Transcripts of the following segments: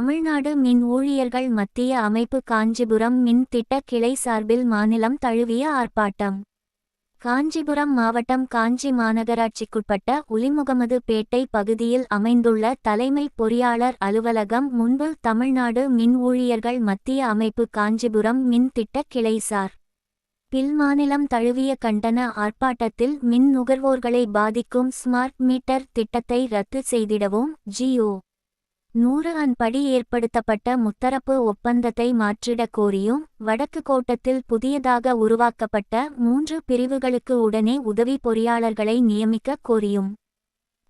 தமிழ்நாடு மின் ஊழியர்கள் மத்திய அமைப்பு காஞ்சிபுரம் மின் திட்ட கிளை சார்பில் மாநிலம் தழுவிய ஆர்ப்பாட்டம். காஞ்சிபுரம் மாவட்டம் காஞ்சி மாநகராட்சிக்குட்பட்ட உலிமுகமது பேட்டை பகுதியில் அமைந்துள்ள தலைமை பொறியாளர் அலுவலகம் முன்பு தமிழ்நாடு மின் ஊழியர்கள் மத்திய அமைப்பு காஞ்சிபுரம் மின் திட்ட கிளை சார். பில் மாநிலம் தழுவிய கண்டன ஆர்ப்பாட்டத்தில் மின் நுகர்வோர்களை பாதிக்கும் ஸ்மார்ட் மீட்டர் திட்டத்தை ரத்து செய்திடவும் ஜியோ நூறு அன்படி ஏற்படுத்தப்பட்ட முத்தரப்பு ஒப்பந்தத்தை மாற்றிடக் கோரியும் வடக்கு கோட்டத்தில் புதியதாக உருவாக்கப்பட்ட மூன்று பிரிவுகளுக்கு உடனே உதவி பொறியாளர்களை நியமிக்க கோரியும்.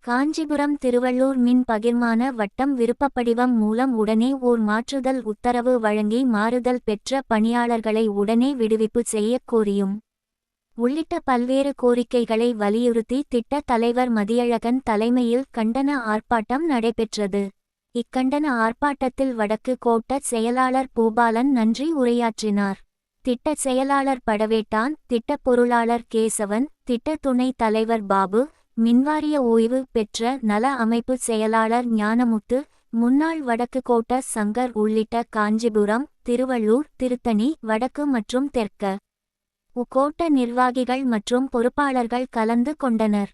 காஞ்சிபுரம் திருவள்ளூர் மின் பகிர்மான வட்டம் விருப்பப்படிவம் மூலம் உடனே ஓர் மாற்றுதல் உத்தரவு வழங்கி மாறுதல் பெற்ற பணியாளர்களை உடனே விடுவிப்பு செய்யக் கோரியும். உள்ளிட்ட பல்வேறு கோரிக்கைகளை வலியுறுத்தி திட்ட தலைவர் மதியழகன் தலைமையில் கண்டன ஆர்ப்பாட்டம் நடைபெற்றது. இக்கண்டன ஆர்ப்பாட்டத்தில் வடக்கு கோட்ட செயலாளர் பூபாலன் நன்றி உரையாற்றினார். திட்ட செயலாளர் படவேட்டான் திட்ட பொருளாளர் கேசவன் திட்ட துணைத் தலைவர் பாபு மின்வாரிய ஓய்வு பெற்ற நல அமைப்பு செயலாளர் ஞானமுத்து முன்னாள் வடக்கு கோட்ட சங்கர் உள்ளிட்ட காஞ்சிபுரம் திருவள்ளூர் திருத்தணி வடக்கு மற்றும் தெற்க உக்கோட்ட நிர்வாகிகள் மற்றும் பொறுப்பாளர்கள் கலந்து கொண்டனர்.